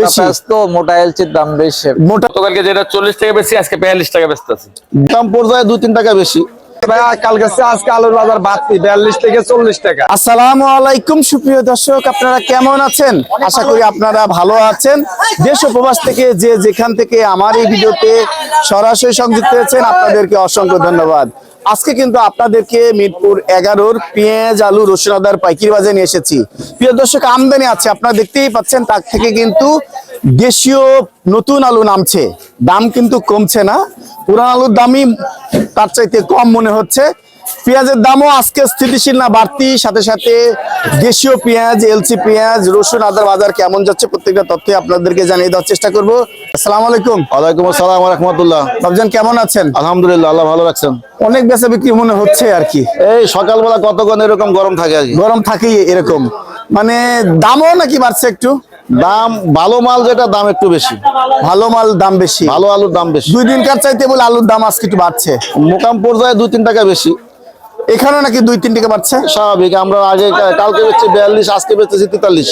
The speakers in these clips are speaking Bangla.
বেশি মোটা? তো মোটা এলচির দাম বেশি। মোটা গতকালকে যেটা চল্লিশ টাকা বেশি আজকে বিয়াল্লিশ টাকা বেচতে আছে। দাম দুই তিন টাকা বেশি। কালকে আজকে আলুর বাজার বাড়তি বিয়াল্লিশ থেকে চল্লিশ টাকা। আসসালামু আলাইকুম সুপ্রিয় দর্শক আপনারা কেমন আছেন? আশা করি আপনারা ভালো আছেন। দেশ উপবাস থেকে যে যেখান থেকে আমার এই ভিডিওতে সরাসরি সংযুক্ত হয়েছেন আপনাদেরকে অসংখ্য ধন্যবাদ। আজকে কিন্তু আপনাদেরকে মিরপুর এগারোর পেঁয়াজ, আলু, রসুন, আদার পাইকির বাজারে নিয়ে এসেছি। প্রিয় দর্শক, আমদানি আছে, আপনারা দেখতেই পাচ্ছেন, তার থেকে কিন্তু দেশীয় নতুন আলু নামছে। দাম কিন্তু কমছে না। পুরান আলুর দামই তার চাইতে কম মনে হচ্ছে। পেঁয়াজের দামও আজকে স্থিতিশীল না বাড়তি। সাথে সাথে দেশীয় পেঁয়াজ এলসি পেঁয়াজ রসুন আদার বাজার কেমন যাচ্ছে প্রত্যেকটা তথ্য আপনাদেরকে জানিয়ে দেওয়ার চেষ্টা করব। আসসালামু আলাইকুম। ওয়ালাইকুম আসসালাম রহমতুল্লাহ। বাবজান কেমন আছেন? আলহামদুলিল্লাহ আল্লাহ ভালো রাখছেন। অনেক বেচা বিক্রি মনে হচ্ছে আর কি। এই সকালবেলা কতক্ষণ এরকম গরম থাকে আর কি? গরম থাকেই এরকম। মানে দামও নাকি বাড়ছে একটু? দাম ভালো মাল যেটা দাম একটু বেশি। ভালো মাল দাম বেশি। ভালো আলুর দাম বেশি। দুই দিনকার চাইতে বলে আলুর দাম আজকে একটু বাড়ছে। মোকাম পর্যায়ে দুই তিন টাকা বেশি। এখানেও নাকি দুই তিন টাকা বাড়ছে? স্বাভাবিক আমরা আগে কালকে বেচছি বিয়াল্লিশ আজকে বেচতেছি তেতাল্লিশ।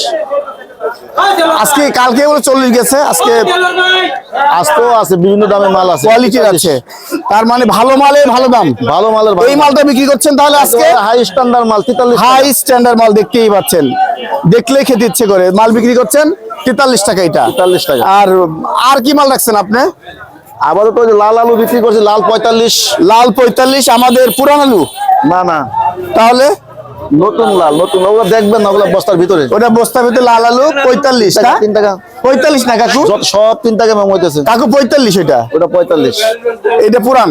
আজকে কালকে বলে চল্লিশ গেছে আজকে আজকেও আছে বিভিন্ন দামের মাল আছে। কোয়ালিটির আছে। তার মানে ভালো মালে ভালো দাম। ভালো মালের এই মালটা বিক্রি করছেন তাহলে আজকে? হাই স্ট্যান্ডার্ড মাল তেতাল্লিশ হাই স্ট্যান্ডার্ড মাল দেখতেই পাচ্ছেন। দেখলে খেতে ইচ্ছে করে। মাল বিক্রি করছেন তেতাল্লিশ টাকা এটা। তেতাল্লিশ টাকা। আর আর কি মাল রাখছেন আপনি? আপাতত তো লাল আলু বিক্রি করছি লাল পঁয়তাল্লিশ। লাল পঁয়তাল্লিশ আমাদের পুরান আলু। না না। তাহলে? নতুন লাল নতুন ওগুলো দেখবেন না ওগুলো বস্তার ভিতরে। ওটা বস্তা ভিতরে লাল আলু পঁয়তাল্লিশ তিন টাকা পঁয়তাল্লিশ না কাকু? সব তিন টাকা মেম হইতেছে। কাকু পঁয়তাল্লিশ ওটা পঁয়তাল্লিশ। এটা পুরান?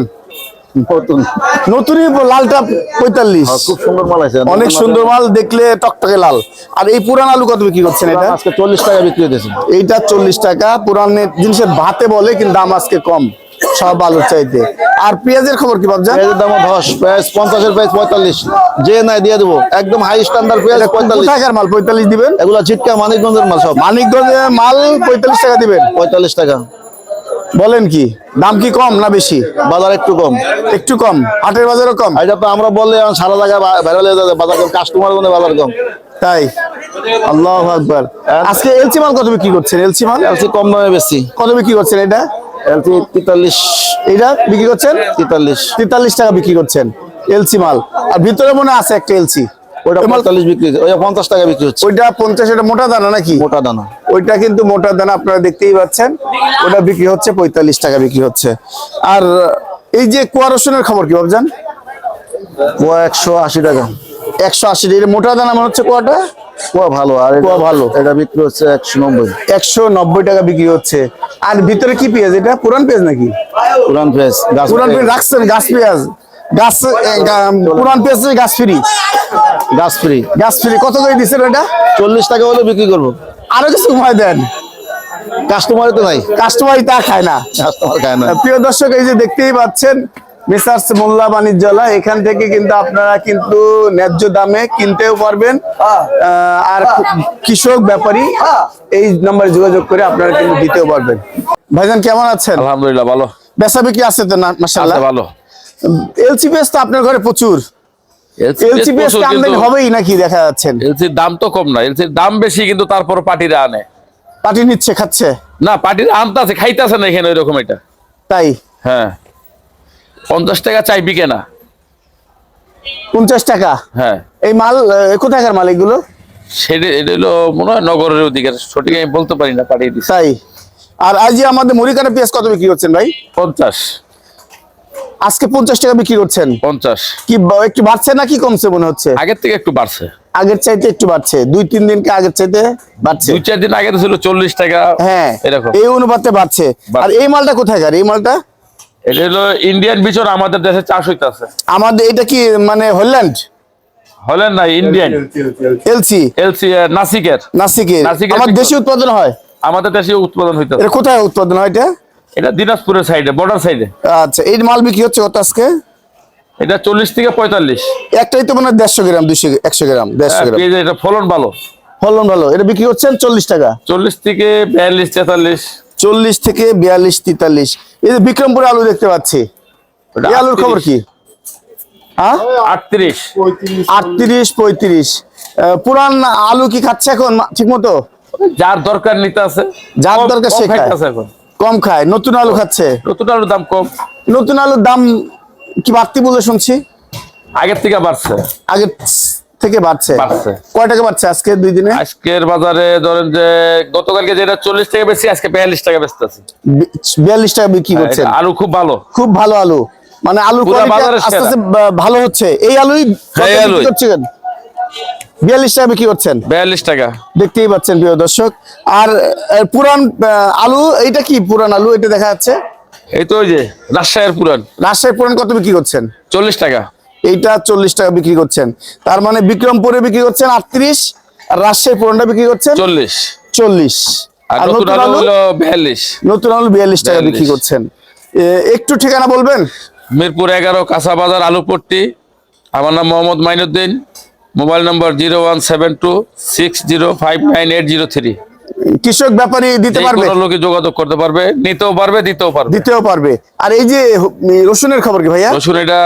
নতুন। নতুনই লালটা পঁয়তাল্লিশ। হ্যাঁ, খুব সুন্দর মাল আছে। অনেক সুন্দর মাল দেখলে টকটকে লাল। আর এই পুরান আলু কত বিক্রি করছেন এটা? আজকে চল্লিশ টাকা বিক্রি হইতেছে। এইটা চল্লিশ টাকা। পুরানের জিনিসের ভাতে বলে কিন্তু দাম আজকে কম। সব আলুর চাইতে। আর পেঁয়াজের খবর কি ভাবছেন পেঁয়াজের দাম ধস পেঁয়াজ পঞ্চাশের পেঁয়াজ পঁয়তাল্লিশ। যে নাই দিয়ে দেবো। একদম হাই স্ট্যান্ডার্ড পেঁয়াজ পঁয়তাল্লিশ। কোথাকার মাল? পঁয়তাল্লিশ দিবেন? এগুলা চিটকা মানিকগঞ্জের মাল সব। মানিকগঞ্জের মাল পঁয়তাল্লিশ টাকা দিবেন? পঁয়তাল্লিশ টাকা। বলেন কি দাম কি কম না বেশি? বাজার একটু কম। একটু কম হাটের বাজারও কম? এটা তো আমরা বললে সারা জায়গায় ভাইরাল হয়ে যাবে। বাজার কম কাস্টমার জন্য বাজার কম। তাই? আল্লাহ আকবার। আজকে এলসি মাল কত বিক্রি করছেন? এলসি মাল? এলসি কম দামে বেশি। কত বিক্রি করছেন এটা? এলসি তেতাল্লিশ। এটা বিক্রি করছেন? তেতাল্লিশ। তেতাল্লিশ টাকা বিক্রি করছেন। এলসি মাল। আর ভিতরে মনে আছে একটা এলসি। পঁয়তাল্লিশ বিক্রি ওইটা পঞ্চাশ টাকা বিক্রি হচ্ছে। ওইটা পঞ্চাশ এটা মোটা দানা নাকি? মোটা দানা। ওইটা কিন্তু মোটা দানা আপনারা দেখতেই পাচ্ছেন। ওটা বিক্রি হচ্ছে পঁয়তাল্লিশ টাকা বিক্রি হচ্ছে। আর এই যে কুয়া রসুনের খবর কি ভাবছেন ও একশো আশি টাকা। একশো আশি মোটা দানা মনে হচ্ছে কুয়াটা? কুয়া ভালো আর কুয়া ভালো। এটা বিক্রি হচ্ছে একশো নব্বই। একশো নব্বই টাকা বিক্রি হচ্ছে। আর ভিতরে কি পেঁয়াজ? এটা পুরান পেঁয়াজ নাকি? পুরান পেঁয়াজ গাছ পুরান পেঁয়াজ। রাখছেন গাছ পেঁয়াজ। গাছ পুরান পেঁয়াজ গাছ ফ্রি। গাছ ফ্রি। গাছ ফ্রি। কত করে দিচ্ছেন এটা? চল্লিশ টাকা হলে বিক্রি করব। আরও কিছু দেন। কাস্টমার তো নাই। কাস্টমারই তা খায় না। কাস্টমার খায় না। প্রিয় দর্শক এই যে দেখতেই পাচ্ছেন মিসার্স মোল্লা বাণিজ্যালয় এখান থেকে কিন্তু আপনারা কিন্তু ন্যায্য দামে কিনতেও পারবেন। আহ, আর কৃষক ব্যাপারী এই নাম্বারে যোগাযোগ করে আপনারা কিন্তু দিতেও পারবেন। ভাইজান কেমন আছেন? আলহামদুলিল্লাহ ভালো। বেচা বিক্রি আছে তো না মাসাল্লাহ ভালো। এলসিপিএস তো আপনার ঘরে প্রচুর। এলসিপিএস আমদানি হবেই নাকি দেখা যাচ্ছেন এলসির দাম তো কম না এলসির দাম বেশি কিন্তু তারপর পার্টিরা আনে। পার্টি নিচ্ছে খাচ্ছে? না পার্টিরা আনতেছে খাইতেছে না এখানে ওইরকম এটা। তাই? হ্যাঁ। পঞ্চাশ টাকা চাই বিকে না। পঞ্চাশ টাকা? হ্যাঁ। এই মাল কোথাকার মাল এগুলো? সেটা এটা হলো মনে হয় নগরের ওদিকে সঠিক আমি বলতে পারি না পাঠিয়ে দিচ্ছি তাই। আর আজ আমাদের পেঁয়াজ কত বিক্রি করছেন ভাই? পঞ্চাশ। আজকে পঞ্চাশ টাকা বিক্রি করছেন? পঞ্চাশ। কি একটু বাড়ছে না কি কমছে মনে হচ্ছে? আগের থেকে একটু বাড়ছে। আগের চাইতে একটু বাড়ছে। দুই তিন দিনকে আগের চাইতে বাড়ছে। দুই চার দিন আগে তো ছিল চল্লিশ টাকা। হ্যাঁ এরকম। এই অনুপাতে বাড়ছে। আর এই মালটা কোথাকার? এই মালটা এটা হলো ইন্ডিয়ান বিচন আমাদের দেশে চাষ হইতাছে। আমাদের এটা কি মানে হল্যান্ড? হলেন না ইন্ডিয়ান এলসি এলসি নাসিকের। নাসিকের। নাসিকের আমার কি- উৎপাদন হয়? আমাদের দেশে উৎপাদন হইতাছে। এটা কোথায় উৎপাদন হয় এটা? এটা দিনাজপুরের সাইডে বর্ডার সাইডে। আচ্ছা এই মাল বিক্রি হচ্ছে কত আজকে? এটা চল্লিশ থেকে পঁয়তাল্লিশ। একটাই তো মানে দেড়শো গ্রাম দুইশো একশো গ্রাম দেড়শো গ্রাম। এটা ফলন ভালো। ফলন ভালো এটা বিক্রি করছেন চল্লিশ টাকা। চল্লিশ থেকে বিয়াল্লিশ তেতাল্লিশ। চল্লিশ থেকে বিয়াল্লিশ তেতাল্লিশ। এই যে বিক্রমপুরে আলু দেখতে পাচ্ছি। এই আলুর খবর কি? হ্যাঁ? আটত্রিশ। আটত্রিশ পঁয়ত্রিশ। আহ, পুরান আলু কি খাচ্ছে এখন ঠিক মতো যার দরকার নিতে আছে। যার দরকার সে। খাইতেছে এখন। কম খায়। নতুন আলু খাচ্ছে? নতুন আলুর দাম কম। নতুন আলুর দাম কি বাড়তি বলে শুনছি? আগের থেকে বাড়ছে। আগের থেকে বাড়ছে। কয় টাকা বাড়ছে আজকে দুই দিনে? আজকের বাজারে ধরেন যে গতকালকে যেটা চল্লিশ টাকা বেশি আজকে বিয়াল্লিশ টাকা বেচতে আছে। বিয়াল্লিশ টাকা বিক্রি করছেন। আলু খুব ভালো। খুব ভালো আলু। মানে আলু আস্তে আস্তে ভালো হচ্ছে। এই আলুই হ্যাঁ। করছেন বিয়াল্লিশ টাকা বিক্রি করছেন। বিয়াল্লিশ টাকা। দেখতেই পাচ্ছেন প্রিয় দর্শক। আর পুরান আলু এইটা কি পুরান আলু? এটা দেখা যাচ্ছে? এই তো ওই যে রাজশাহীর পুরান। রাজশাহী পুরান কত বিক্রি করছেন? চল্লিশ টাকা। এইটা চল্লিশ টাকা বিক্রি করছেন। তার মানে বিক্রমপুরে বিক্রি করছেন আটত্রিশ আর রাজশাহী পুরানটা বিক্রি করছেন চল্লিশ। চল্লিশ। নতুন আলু হলো বিয়াল্লিশ। নতুন আলু বিয়াল্লিশ টাকা বিক্রি করছেন। একটু ঠিকানা বলবেন? মিরপুর এগারো কাঁচা বাজার আলুপট্টি। আমার নাম Mohammad Mainuddin. Mobile number zero one seven two six zero five nine eight zero three. কৃষক ব্যাপারী দিতে পারবে? লোকে যোগাযোগ করতে পারবে। নিতেও পারবে দিতেও পারবে। দিতেও পারবে। আর এই যে রসুনের খবর কি ভাইয়া? রসুন এটা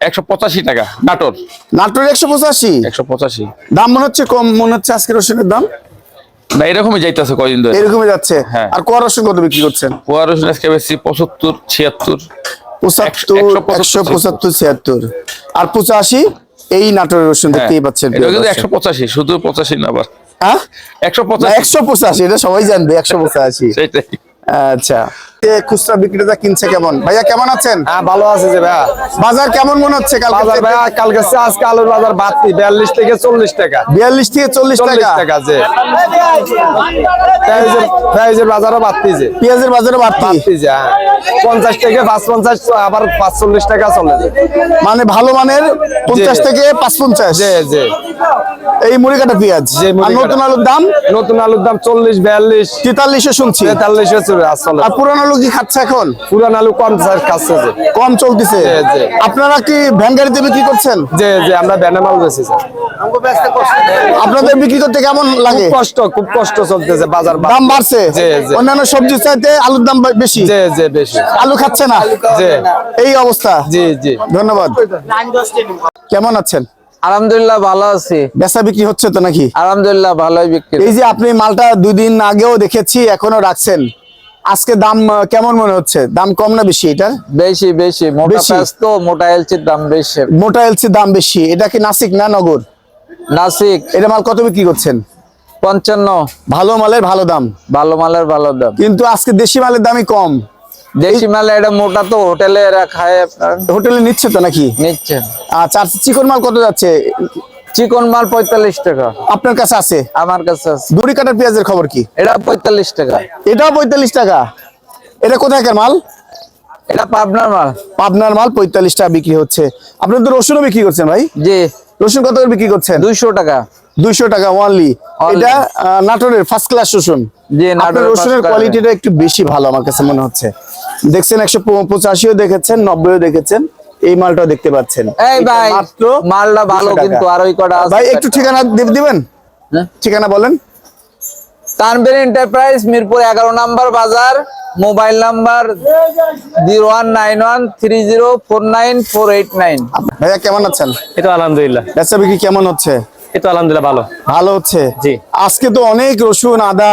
একশো পঁচাশি টাকা নাটোর। নাটোর একশো পঁচাশি? একশো পঁচাশি। দাম মনে হচ্ছে কম মনে হচ্ছে আজকে রসুনের দাম? না এরকমই যাইতেছে কয়দিন ধরে। এরকমই যাচ্ছে? হ্যাঁ। আর কোয়া রসুন কত বিক্রি করছেন? পোয়া রসুন আজকে বেশি পঁচাত্তর ছিয়াত্তর। পঁচাত্তর একশো পঁচাত্তর, ছিয়াত্তর। আর পঁচাশি এই নাটোরের রসুন দেখতেই পাচ্ছেন হ্যাঁ। এটা কিন্তু একশো পঁচাশি শুধু পঁচাশি না আবার। হ্যাঁ? একশো পঁচাশি। একশো পঁচাশি এটা সবাই জানবে একশো পঁচাশি। সেটাই। আচ্ছা। খুচরা বিক্রেতা কিনছে কেমন? ভাইয়া কেমন আছেন? হ্যাঁ ভালো আছে যে ভাইয়া। বাজার কেমন মনে হচ্ছে কালকে বাজার ভাইয়া কালকে আজকে আলুর বাজার বাড়তি বিয়াল্লিশ থেকে চল্লিশ টাকা। বিয়াল্লিশ থেকে চল্লিশ টাকা? টাকা যে পেঁয়াজের বাজারও বাড়তি যে পেঁয়াজের বাজারে বাড়তি? বাড়তি যে হ্যাঁ। পঞ্চাশ থেকে পাঁচ পঞ্চাশ আবার পাঁচ চল্লিশ টাকা চলে মানে ভালো মানের পঞ্চাশ। থেকে পাঁচ পঞ্চাশ যে যে এই মুড়ি কাটা পেঁয়াজ নতুন আলুর দাম? নতুন আলুর দাম চল্লিশ বিয়াল্লিশ। তেতাল্লিশে শুনছি। তেতাল্লিশ চলে চলে আর পুরান আলু কি খাচ্ছে এখন? পুরান আলু কম খাচ্ছে যে। কম চলতেছে? জি, জি। আপনারা কি ভ্যান গাড়িতে বিক্রি করছেন? যে যে আমরা বেশি স্যার। আপনাদের বিক্রি করতে কেমন লাগে? কষ্ট খুব কষ্ট চলতেছে বাজার দাম বাড়ছে। অন্যান্য সবজির চাইতে আলুর দাম বেশি? যে যে বেশি। আলু খাচ্ছে না? এই অবস্থা? জি জি। ধন্যবাদ। কেমন আছেন? আলহামদুলিল্লাহ ভালো আছি। বেচা বিক্রি হচ্ছে তো নাকি? আলহামদুলিল্লাহ ভালোই বিক্রি এই যে আপনি মালটা দুই দিন আগেও দেখেছি এখনও রাখছেন। আজকে দাম কেমন মনে হচ্ছে? দাম কম না বেশি এটা বেশি বেশি। মোটা? তো মোটা এলচির দাম বেশি। মোটা এলসি দাম বেশি। এটা কি নাসিক না নগর? নাসিক। এটা মাল কত বিক্রি করছেন? পঞ্চান্ন। ভালো মালের ভালো দাম। ভালো মালের ভালো দাম। কিন্তু আজকে দেশি মালের দামই কম। দেশি মালে এটা মোটা তো হোটেলে এরা খায় আপনার। হোটেলে নিচ্ছে তো নাকি? নিচ্ছেন আচ্ছা চিকন মাল কত যাচ্ছে? চিকন মাল পঁয়তাল্লিশ টাকা। আপনার কাছে আছে? আমার কাছে আছে। দড়ি কাটার পেঁয়াজের খবর কি? এটা পঁয়তাল্লিশ টাকা। এটাও পঁয়তাল্লিশ টাকা? এটা কোথাকার মাল? এটা পাবনার মাল। পাবনার মাল পঁয়তাল্লিশ টাকা বিক্রি হচ্ছে। আপনার তো রসুনও বিক্রি করছেন ভাই? জি। রসুন কত করে বিক্রি করছেন? দুইশো টাকা। দুইশো টাকা ওয়ানলি। এটা নাটোরের ফার্স্ট ক্লাস রসুন। আপনার রসুনের কোয়ালিটিটা একটু বেশি ভালো আমার কাছে মনে হচ্ছে। দেখছেন একশো পঁচাশিও দেখেছেন নব্বইও দেখেছেন। এই মালটাও দেখতে পাচ্ছেন। এই ভাই মাত্র মালটা ভালো কিন্তু আর ওই কটা ভাই একটু ঠিকানা দিবেন? হ্যাঁ? ঠিকানা বলেন। তানভীর এন্টারপ্রাইজ মিরপুর এগারো নাম্বার বাজার mobile number zero one nine one three zero four nine four eight nine. ভাইয়া কেমন আছেন? এই তো আলহামদুলিল্লাহ। বেচা বিক্রি কেমন হচ্ছে? এই তো আলহামদুলিল্লাহ ভালো। ভালো হচ্ছে? জি। আজকে তো অনেক রসুন আদা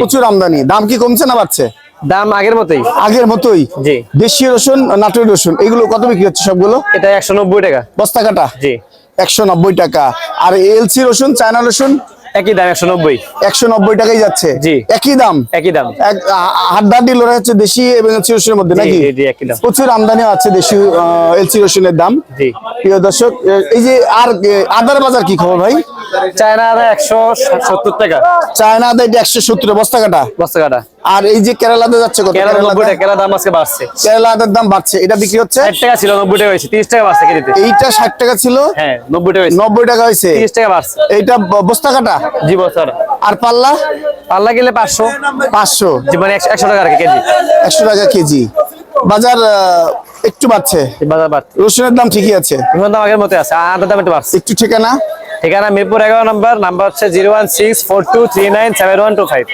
প্রচুর আমদানি। দাম কি কমছে না বাড়ছে? দাম আগের মতোই। আগের মতোই? জি। দেশীয় রসুন নাটোর রসুন এগুলো কত বিক্রি হচ্ছে সবগুলো? এটা একশো নব্বই টাকা। বস্তা কাটা? জি। একশো নব্বই টাকা। আর এলসি রসুন চায়না রসুন? একই দাম একশো নব্বই। একশো নব্বই টাকাই যাচ্ছে। জি। একই দাম? একই দাম। এক হাড্ডাড্ডি লড়াই হচ্ছে দেশি এবং এলসি রসুনের মধ্যে নাকি। প্রচুর আমদানিও আছে দেশি এলসি রসুনের দাম। জি। প্রিয় দর্শক এই যে আর আদার বাজার কি খবর ভাই? চায়না আদা একশো সত্তর টাকা। চায়না আদা এটা একশো সত্তর বস্তা কাটা? বস্তা কাটা। আর এই যে কেরালাতে যাচ্ছে কত? কেরালা কেরালা নব্বই টাকা কেরালা দাম আজকে বাড়ছে। কেরালা আদার দাম বাড়ছে। এটা বিক্রি হচ্ছে? ষাট টাকা ছিল নব্বই টাকা হয়েছে। তিরিশ টাকা বাড়ছে কেজিতে। এইটা ষাট টাকা ছিল? হ্যাঁ নব্বই টাকা নব্বই টাকা হয়েছে? তিরিশ টাকা বাড়ছে। এইটা বস্তা কাটা? জি আর পাল্লা? পাল্লা গেলে পাঁচশো। পাঁচশো। জি মানে একশো টাকা আর কেজি। একশো টাকা কেজি। বাজার একটু বাড়ছে। বাজার বাড়ছে। রসুনের দাম ঠিকই আছে। রসুনের দাম আগের মতো আছে আদার দাম একটু বাড়ছে। একটু ঠিকানা? ঠিকানা মিরপুর এগারো নম্বর, নাম্বার হচ্ছে zero one six four two three nine seven one two five.